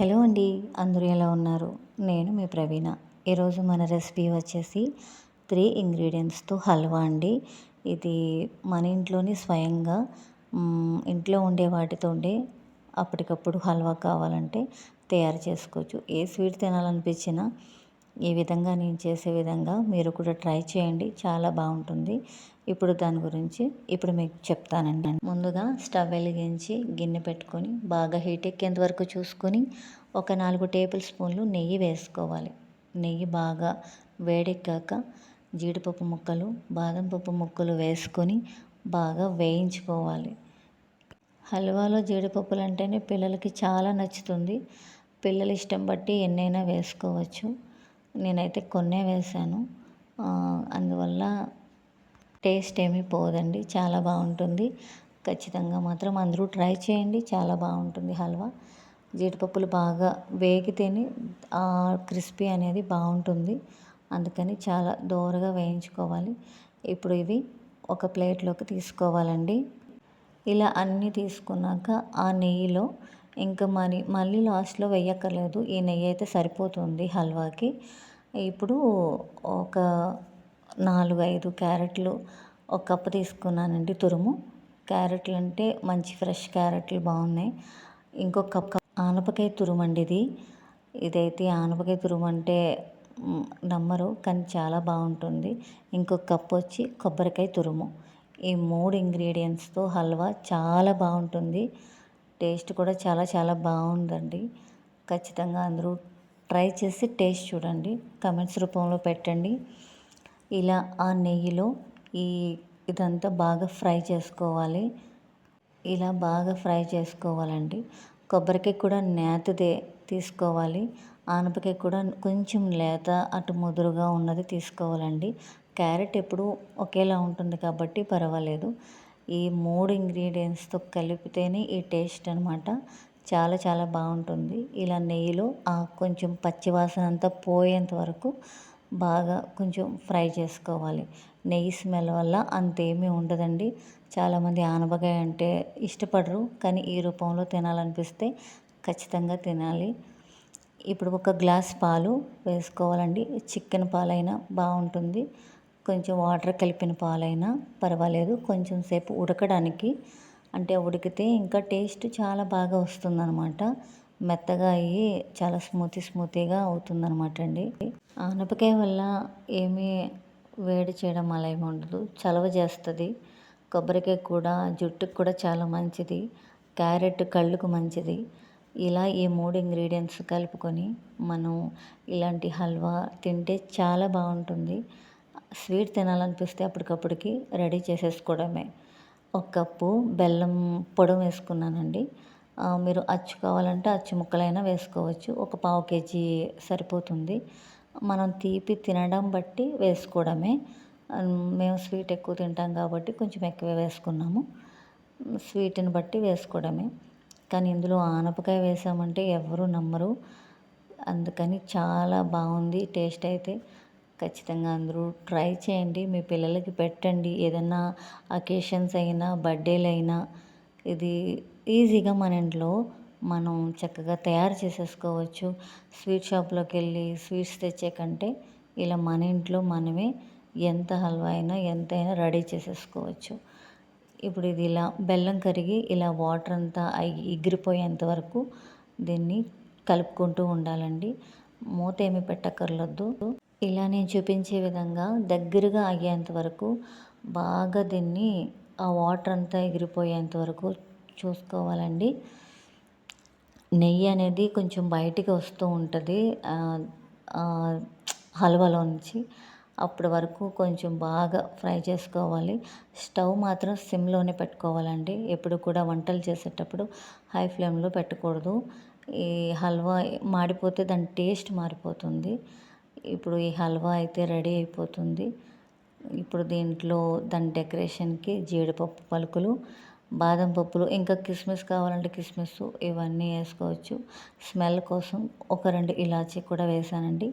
Hello అండి అందరూ ఎలా ఉన్నారు? నేను మీ ప్రవీణ. ఈరోజు మన రెసిపీ వచ్చేసి త్రీ ఇంగ్రీడియంట్స్తో హల్వా అండి. ఇది మన ఇంట్లోని స్వయంగా ఇంట్లో ఉండే వాటితోనే అప్పటికప్పుడు హల్వా కావాలంటే తయారు చేసుకోవచ్చు. ఏ స్వీట్ తినాలనిపించినా ఈ విధంగా నేను చేసే విధంగా మీరు కూడా ట్రై చేయండి. చాలా బాగుంటుంది. ఇప్పుడు దాని గురించి ఇప్పుడు మీకు చెప్తానండి. ముందుగా స్టవ్ వెలిగించి గిన్నె పెట్టుకొని బాగా హీట్ ఎక్కేంత వరకు చూసుకొని ఒక నాలుగు టేబుల్ స్పూన్లు నెయ్యి వేసుకోవాలి. నెయ్యి బాగా వేడెక్కాక జీడిపప్పు ముక్కలు బాదం పప్పు ముక్కలు వేసుకొని బాగా వేయించుకోవాలి. హల్వాలో జీడిపప్పులు అంటేనే పిల్లలకి చాలా నచ్చుతుంది. పిల్లల ఇష్టం బట్టి ఎన్నైనా వేసుకోవచ్చు. నేనైతే కొన్నే వేసాను. అందువల్ల టేస్ట్ ఏమీ పోదండి. చాలా బాగుంటుంది. ఖచ్చితంగా మాత్రం అందరూ ట్రై చేయండి. చాలా బాగుంటుంది హల్వా. జీడిపప్పులు బాగా వేగితేనే క్రిస్పీ అనేది బాగుంటుంది. అందుకని చాలా దోరగా వేయించుకోవాలి. ఇప్పుడు ఇవి ఒక ప్లేట్లోకి తీసుకోవాలండి. ఇలా అన్నీ తీసుకున్నాక ఆ నెయ్యిలో ఇంకా మరి మళ్ళీ లాస్ట్లో వేయక్కర్లేదు ఈ నెయ్యి అయితే సరిపోతుంది హల్వాకి. ఇప్పుడు ఒక నాలుగు ఐదు క్యారెట్లు ఒక కప్పు తీసుకున్నానండి తురుము. క్యారెట్లు అంటే మంచి ఫ్రెష్ క్యారెట్లు బాగున్నాయి. ఇంకొక కప్ ఆనపకాయ తురుము అండి ఇది. ఇదైతే ఆనపకాయ తురుము అంటే నమ్మరు కానీ చాలా బాగుంటుంది. ఇంకొక కప్పు వచ్చి కొబ్బరికాయ తురుము. ఈ మూడు ఇంగ్రీడియంట్స్తో హల్వా చాలా బాగుంటుంది. టేస్ట్ కూడా చాలా చాలా బాగుందండి. ఖచ్చితంగా అందరూ ట్రై చేసి టేస్ట్ చూడండి. కమెంట్స్ రూపంలో పెట్టండి. ఇలా ఆ నెయ్యిలో ఈ ఇదంతా బాగా ఫ్రై చేసుకోవాలి. ఇలా బాగా ఫ్రై చేసుకోవాలండి. కొబ్బరికాయ కూడా నేతదే తీసుకోవాలి. ఆనపకాయ కూడా కొంచెం లేత అటు ముదురుగా ఉన్నది తీసుకోవాలండి. క్యారెట్ ఎప్పుడు ఒకేలా ఉంటుంది కాబట్టి పర్వాలేదు. ఈ మూడు ఇంగ్రీడియంట్స్తో కలిపితేనే ఈ టేస్ట్ అనమాట చాలా చాలా బాగుంటుంది. ఇలా నెయ్యిలో ఆ కొంచెం పచ్చివాసన అంతా పోయేంత వరకు బాగా కొంచెం ఫ్రై చేసుకోవాలి. నెయ్యి స్మెల్ వల్ల అంతేమీ ఉండదండి. చాలామంది ఆనపకాయ అంటే ఇష్టపడరు కానీ ఈ రూపంలో తినాలనిపిస్తే ఖచ్చితంగా తినాలి. ఇప్పుడు ఒక గ్లాస్ పాలు వేసుకోవాలండి. చికెన్ పాలైనా బాగుంటుంది. కొంచెం వాటర్ కలిపిన పాలైనా పర్వాలేదు. కొంచెం సేపు ఉడకడానికి. అంటే ఉడికితే ఇంకా టేస్ట్ చాలా బాగా వస్తుందన్నమాట. మెత్తగా అయ్యి చాలా స్మూతీ స్మూతీగా అవుతుందన్నమాట అండి. ఆనపకాయ వల్ల ఏమీ వేడి చేయడం అలా ఏమి ఉండదు. చలవ చేస్తుంది. కొబ్బరికాయ కూడా జుట్టుకు కూడా చాలా మంచిది. క్యారెట్ కళ్ళుకు మంచిది. ఇలా ఈ మూడు ఇంగ్రీడియంట్స్ కలుపుకొని మనం ఇలాంటి హల్వా తింటే చాలా బాగుంటుంది. స్వీట్ తినాలనిపిస్తే అప్పటికప్పటికి రెడీ చేసేసుకోవడమే. ఒక కప్పు బెల్లం పొడి వేసుకున్నానండి. మీరు అచ్చు కావాలంటే అచ్చు ముక్కలైనా వేసుకోవచ్చు. ఒక పావు కేజీ సరిపోతుంది. మనం తీపి తినడం బట్టి వేసుకోవడమే. మేము స్వీట్ ఎక్కువ తింటాం కాబట్టి కొంచెం ఎక్కువ వేసుకున్నాము. స్వీట్ని బట్టి వేసుకోవడమే. కానీ ఇందులో ఆనపకాయ వేసామంటే ఎవరు నమ్మరు. అందుకని చాలా బాగుంది టేస్ట్ అయితే. ఖచ్చితంగా అందరూ ట్రై చేయండి. మీ పిల్లలకి పెట్టండి. ఏదన్నా అకేషన్స్ అయినా బర్త్డేలు అయినా ఇది ఈజీగా మన ఇంట్లో మనం చక్కగా తయారు చేసేసుకోవచ్చు. స్వీట్ షాప్లోకి వెళ్ళి స్వీట్స్ తెచ్చే కంటే ఇలా మన ఇంట్లో మనమే ఎంత హల్వా అయినా ఎంతైనా రెడీ చేసేసుకోవచ్చు. ఇప్పుడు ఇది ఇలా బెల్లం కరిగి ఇలా వాటర్ అంతా ఎగిరిపోయేంత వరకు దీన్ని కలుపుకుంటూ ఉండాలండి. మూత ఏమి పెట్టక్కర్లొద్దు. ఇలా నేను చూపించే విధంగా దగ్గరగా అయ్యేంత వరకు బాగా దీన్ని ఆ వాటర్ అంతా ఎగిరిపోయేంత వరకు చూసుకోవాలండి. నెయ్యి అనేది కొంచెం బయటికి వస్తూ ఉంటుంది. హల్వాలో నుంచి అప్పటి వరకు కొంచెం బాగా ఫ్రై చేసుకోవాలి. స్టవ్ మాత్రం సిమ్లోనే పెట్టుకోవాలండి. ఎప్పుడు కూడా వంటలు చేసేటప్పుడు హై ఫ్లేమ్లో పెట్టకూడదు. ఈ హల్వా మాడిపోతే దాని టేస్ట్ మారిపోతుంది. ఇప్పుడు ఈ హల్వా అయితే రెడీ అయిపోతుంది. ఇప్పుడు దీంట్లో దాని డెకరేషన్కి జీడిపప్పు పలుకులు బాదం పప్పులు ఇంకా కిస్మిస్ కావాలంటే కిస్మిస్ ఇవన్నీ వేసుకోవచ్చు. స్మెల్ కోసం ఒక రెండు ఇలాచీ కూడా వేసానండి.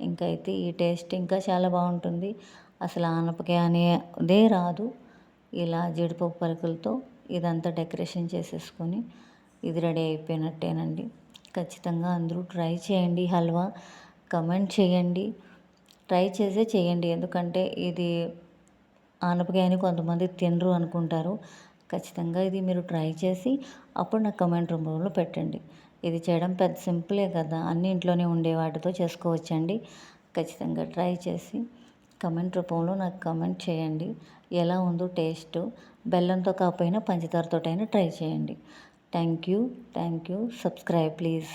ఇంకా అయితే ఈ టేస్ట్ ఇంకా చాలా బాగుంటుంది. అసలు ఆనపకాయ అనేదే రాదు. ఇలా జీడిపప్పు పలుకులతో ఇదంతా డెకరేషన్ చేసేసుకొని ఇది రెడీ అయిపోయినట్టేనండి. ఖచ్చితంగా అందరూ ట్రై చేయండి హల్వా. కమెంట్ చేయండి. ట్రై చేసే చేయండి. ఎందుకంటే ఇది ఆనపకాయని కొంతమంది తినరు అనుకుంటారు. ఖచ్చితంగా ఇది మీరు ట్రై చేసి అప్పుడు నాకు కమెంట్ రూపంలో పెట్టండి. ఇది చేయడం పెద్ద సింపులే కదా. అన్ని ఇంట్లోనే ఉండే వాటితో చేసుకోవచ్చండి. ఖచ్చితంగా ట్రై చేసి కమెంట్ రూపంలో నాకు కమెంట్ చేయండి. ఎలా ఉందో టేస్ట్ బెల్లంతో కాకపోయినా పంచదారతోటైనా ట్రై చేయండి. Thank you. Thank you. Subscribe please.